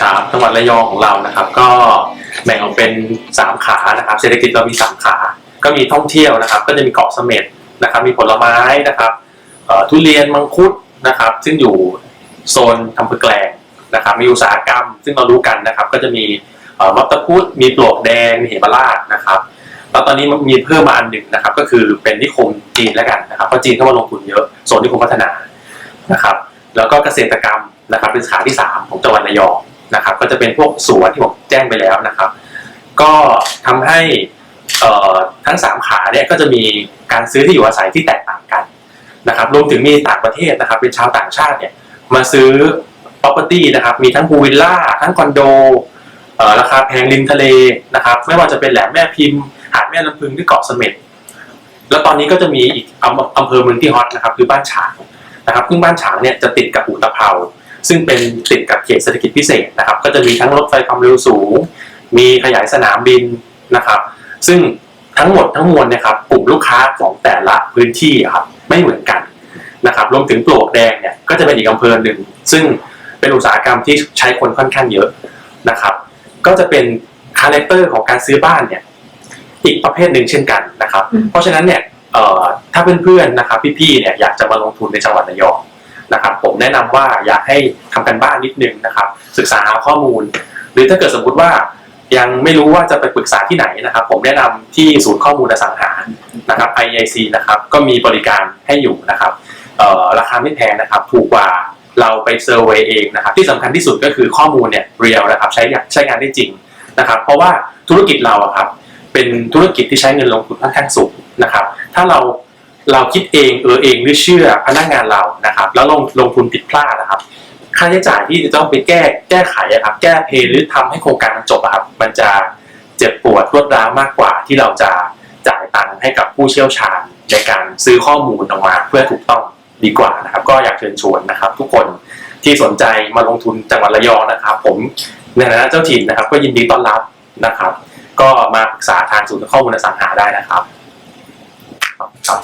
ครับจังหวัดระยองของเรานะครับ ก็แบ่งออกเป็นสามขานะครับ เศรษฐกิจเรามีสามขา ก็มีท่องเที่ยวนะครับ ก็จะมีเกาะเสม็ดนะครับ มีผลไม้นะครับทุเรียนมังคุดนะครับ ซึ่งอยู่โซนอำเภอแกลงนะครับมีอุตสาหกรรม ซึ่งเรารู้กันนะครับ ก็จะมีมัตตพุดมีปลวกแดงมีเหมราชนะครับแล้วตอนนี้มีเพิ่มมาอันหนึ่งนะครับ ก็คือเป็นนิคมจีนแล้วกันนะครับเพราะจีนเข้ามาลงทุนเยอะโซนนิคมพัฒนานะครับ แล้วก็เกษตรกรรมนะครับเป็นสาขาที่ 3 ของจังหวัดระยอง นะครับก็จะเป็นพวกสวนที่ผมแจ้งไปแล้วนะครับ ก็ทำให้ทั้ง 3 ขาเนี่ยก็จะมีการซื้อที่อยู่อาศัยที่แตกต่างกันนะครับรวมถึงมีต่างประเทศนะครับ เป็นชาวต่างชาติเนี่ยมาซื้อ property นะครับมีทั้งพูวิลล่าทั้งคอนโดราคาแพงริมทะเลนะครับไม่ว่าจะเป็นแหลมแม่พิมพ์หาดแม่ลำพึงที่เกาะเสม็ดแล้วตอนนี้ก็จะมีอีกอำอำเภอเมืองที่ฮอตนะครับคือบ้านฉางนะครับซึ่งบ้านฉางเนี่ยจะติดกับอุตภเปา ซึ่งเป็นติดกับเขตเศรษฐกิจพิเศษนะครับ ก็จะมีทั้งรถไฟความเร็วสูง มีขยายสนามบินนะครับ ซึ่งทั้งหมดทั้งมวลนะครับกลุ่มลูกค้าของแต่ละพื้นที่ครับไม่เหมือนกันนะครับรวมถึงปลวกแดงเนี่ยก็จะเป็นอีกอำเภอหนึ่ง ซึ่งเป็นอุตสาหกรรมที่ใช้คนค่อนข้างเยอะนะครับ ก็จะเป็นคาแรคเตอร์ของการซื้อบ้านเนี่ยอีกประเภทหนึ่งเช่นกันนะครับ เพราะฉะนั้นเนี่ยถ้าเพื่อนๆนะครับพี่ๆเนี่ยอยากจะมาลงทุนในจังหวัดระยอง นะครับผมแนะนำว่าอยากให้ทำกันบ้านนิดนึงนะครับ ศึกษาข้อมูล หรือถ้าเกิดสมมุติว่ายังไม่รู้ว่าจะไปปรึกษาที่ไหนนะครับ ผมแนะนำที่ศูนย์ข้อมูลอสังหานะครับ IIC นะครับก็มีบริการให้อยู่นะครับราคาไม่แพงนะครับ ถูกกว่าเราไปเซอร์เวยเองนะครับที่สำคัญที่สุดก็คือข้อมูลเนี่ยเรียลนะครับใช้ใช้งานได้จริงนะครับ เพราะว่าธุรกิจเราอะครับเป็นธุรกิจที่ใช้เงินลงทุนค่อนข้างสูงนะครับ ถ้าเรา เราคิดเองเออเองหรือเชื่อพนักงานเรานะครับ แล้วลงลงทุนผิดพลาดนะครับ ค่าใช้จ่ายที่จะต้องไปแก้แก้ไขอะครับ แก้เพลหรือทำให้โครงการมันจบอะครับ มันจะเจ็บปวดรวดร้าวมากกว่าที่เราจะจ่ายตังค์ให้กับผู้เชี่ยวชาญในการซื้อข้อมูลออกมาเพื่อถูกต้องดีกว่านะครับ ก็อยากเชิญชวนนะครับ ทุกคนที่สนใจมาลงทุนจังหวัดระยองนะครับ ผมในฐานะเจ้าถิ่นนะครับ ก็ยินดีต้อนรับนะครับ ก็มาปรึกษาทางศูนย์ข้อมูลอสังหาได้นะครับครับ